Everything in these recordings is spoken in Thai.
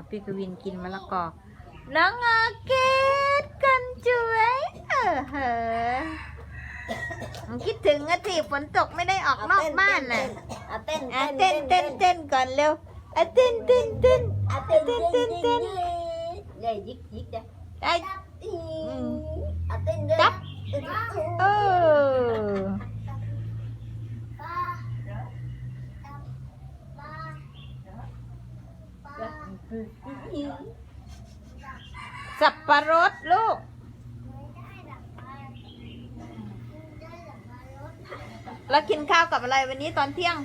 เอาพี่กวินกินมะละกอ น้องอาเกตกันจุ๋ยเออเหอะคิดถึงอะสิฝนตกไม่ได้ออกนอกบ้านน่ะอะเต้นอะเต้นเต้นเต้นก่อนเร็วอะเต้นเต้นเต้นอะเต้นเต้เต้นนเต้เต้นนเต้เต้นนเลยยิกยิกเด้ไอ้อะเต้นเด้ จับ เออ สับปะรดลูก แล้วกินข้าวกับอะไรวันนี้ตอนเที่ยง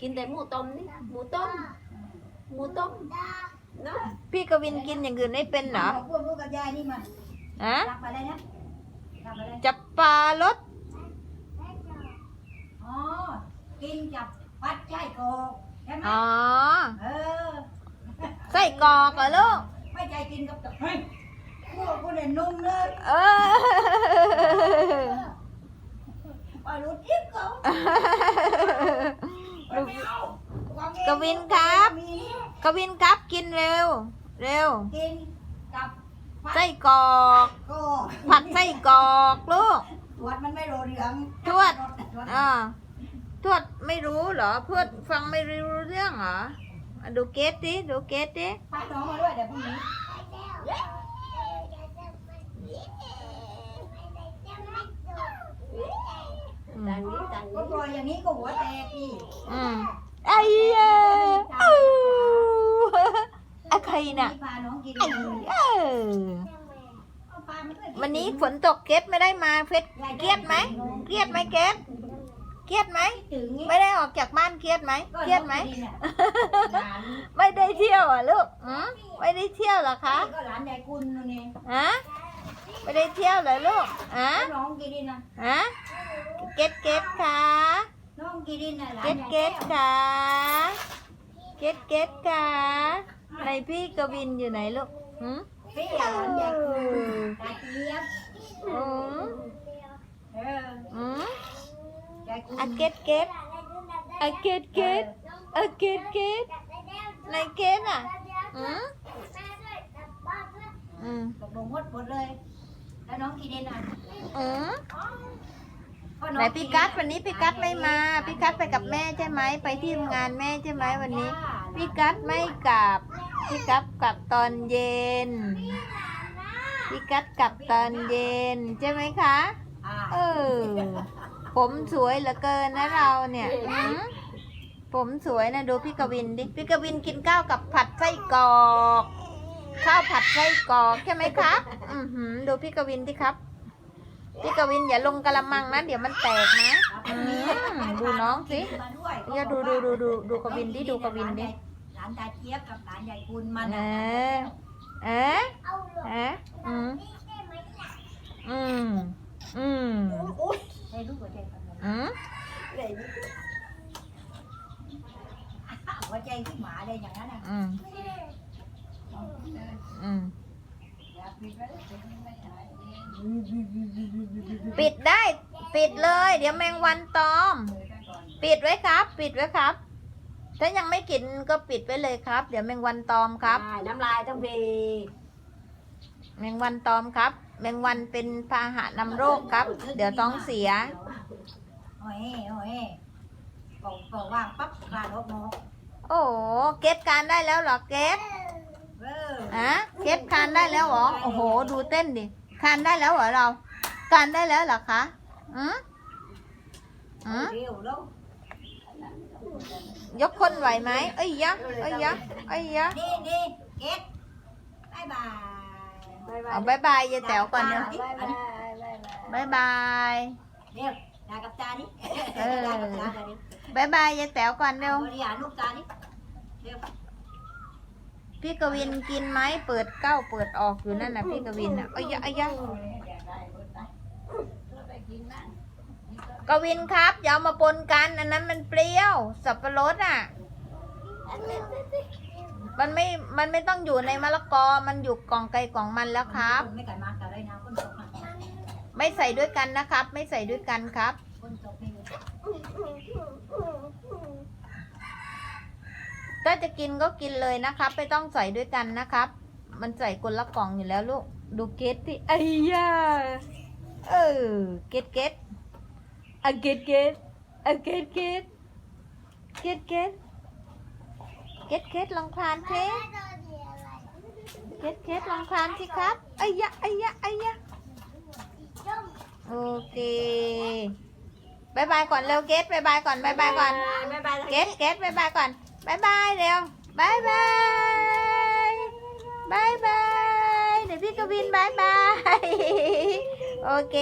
กินแต่หมูต้มนี่หมูต้ม หมูต้มเนาะพี่กวินกินอย่างอื่นไม่เป็นเหรอพวกลูกกับยายนี่มาฮะรับอะไรนะรับอะไรจับปลารด อ๋อ กินกับพัดไส้กรอกใช่ไหมอ๋อเออไส้กรอกเหรอลูกไม่ใจกินกับกับเฮ้ยพวกคนเนี่ยนุ่มเลยเออปลาลูกทิพย์เขาลูก ไม่เอาความเองกวินครับ มีกวินครับกินเร็ว เร็ว กินกับพัดไส้กรอก กรอกผัดไส้กรอกลูก ตรวจมันไม่โรเหลืองทวด ตรวจอ่า ทวดไม่รู้เหรอเพื่อนฟังไม่รู้เรื่องเหรออะดูเกตดิดูเกตดิพัดน้องมาด้วยเดี๋ยวพรุ่งนี้อืมต่างนี้ต่างก็นี้ปล่อยอย่างนี้ก็หัวแตกพี่อืมไอ้เอ้ยอู้อะใครน่ะพาน้องกินไอ้เออเอาปลามาด้วยวันนี้ฝนตกเกตไม่ได้มาเฟสเครียดไหมเครียดไหมเกต เครียดไหม ถึงไม่ได้ออกจากบ้านเครียดไหม เครียดไหม หลานไม่ได้เที่ยวอะลูกอืมไม่ได้เที่ยวเหรอคะก็หลานยายกุลนู่นนี่ฮะไม่ได้เที่ยวเหรอลูกฮะน้องกินดินะฮะเกตเกตค่ะน้องกินดินะหลานเกตเกตค่ะเกตเกตค่ะในพี่กวินอยู่ไหนลูกหืมพี่หลานยายกุลตาเจี๊ยบอืมเอออืมยายกุล อะเกตเกตอะเกตเกตอะเกตเกตในเกตอะอืมอืมตกลงหมดหมดเลย แล้วน้องกินดินะอืมก็ไหนพี่กัดวันนี้พี่กัดไม่มาพี่กัดไปกับแม่ใช่ไหมไปที่ทำงานแม่ใช่ไหมวันนี้พี่กัดไม่กลับพี่กัดกลับตอนเย็นพี่กัดกลับตอนเย็นใช่ไหมคะอ่าเออ ผมสวยเหลือเกินนะเราเนี่ยหืมผมสวยนะดูพี่กวินดิ พี่กวินกินข้าวกับผัดไส้กรอก ข้าวผัดไส้กรอกใช่ไหมครับ อือหือดูพี่กวินดิครับ พี่กวินอย่าลงกระมังนะเดี๋ยวมันแตกนะอืมดูน้องสิมาด้วยอย่าดูดูดูดูดูกวินดิดูกวินดิ หลานตาเจี๊ยบกับหลานยายกุลมันเออเอ๊ะเอ๊ะอืมอืมอืม ให้ลูกหัวใจกันเลย อืม หัวใจที่หมาได้อย่างนั้นนะอืมอืมปิดได้ ปิดเลย เดี๋ยวแมงวันตอม ปิดไว้ครับ ปิดไว้ครับ ถ้ายังไม่กินก็ปิดไว้เลยครับ เดี๋ยวแมงวันตอมครับได้น้ำลายต้องมีแมงวันตอมครับ แมงวันเป็นพาหะนำโรคครับ เดี๋ยวท้องเสีย โอ้ยโอ้ยบอกบอกว่าปั๊บกลาดอกนก โอ้โหเก็ตการได้แล้วเหรอเก็ตเอออะเก็ตคานได้แล้วเหรอ โอ้โห ดูเต้นดิ คานได้แล้วเหรอเรา คานได้แล้วเหรอคะอืมอืมเร็วแล้วยกคนไหวไหมเอ้ยยะเอ้ยยะเอ้ยยะนี่นี่เก็ตบายบายเอาบายบายยายแต๋วก่อนเร็วบายบายบายบายบายบายเร็วด่ากับตานี่เออด่ากับตาเร็ว บายบายยายแต๋วก่อนเร็ว บริหารลูกตานี่เร็วพี่กวินกินไหมเปิดเก้าเปิดออกอยู่นั่นน่ะพี่กวินอะเอ้ยยะเอ้ยยะกวินครับอย่าเอามาปนกัน อันนั้นมันเปรี้ยว สับปะรดอะ มันไม่ มันไม่ต้องอยู่ในมะละกอ มันอยู่กล่องไก่กล่องมันแล้วครับ ไม่ไก่มากแต่ไรนะคนตกมา ไม่ใส่ด้วยกันนะครับ ไม่ใส่ด้วยกันครับคนตกให้ดู ถ้าจะกินก็กินเลยนะครับ ไม่ต้องใส่ด้วยกันนะครับ มันใส่คนละกล่องอยู่แล้วลูก ดูเกตที่ไอ้ย่าเออ เกตเกตอะเกตเกตอะเกตเกตเกตเกตเกตเกตลองคลานเทเกตเกตลองคลานสิครับไอ้ยะไอ้ยะไอ้ยะโอเค บายบายก่อนเร็วเกตบายบายก่อนบายบายก่อนบ๊ายบายเกตเกตบายบายก่อนบายบายเร็วบายบายบายบายเดี๋ยวพี่กวินบายบายโอเค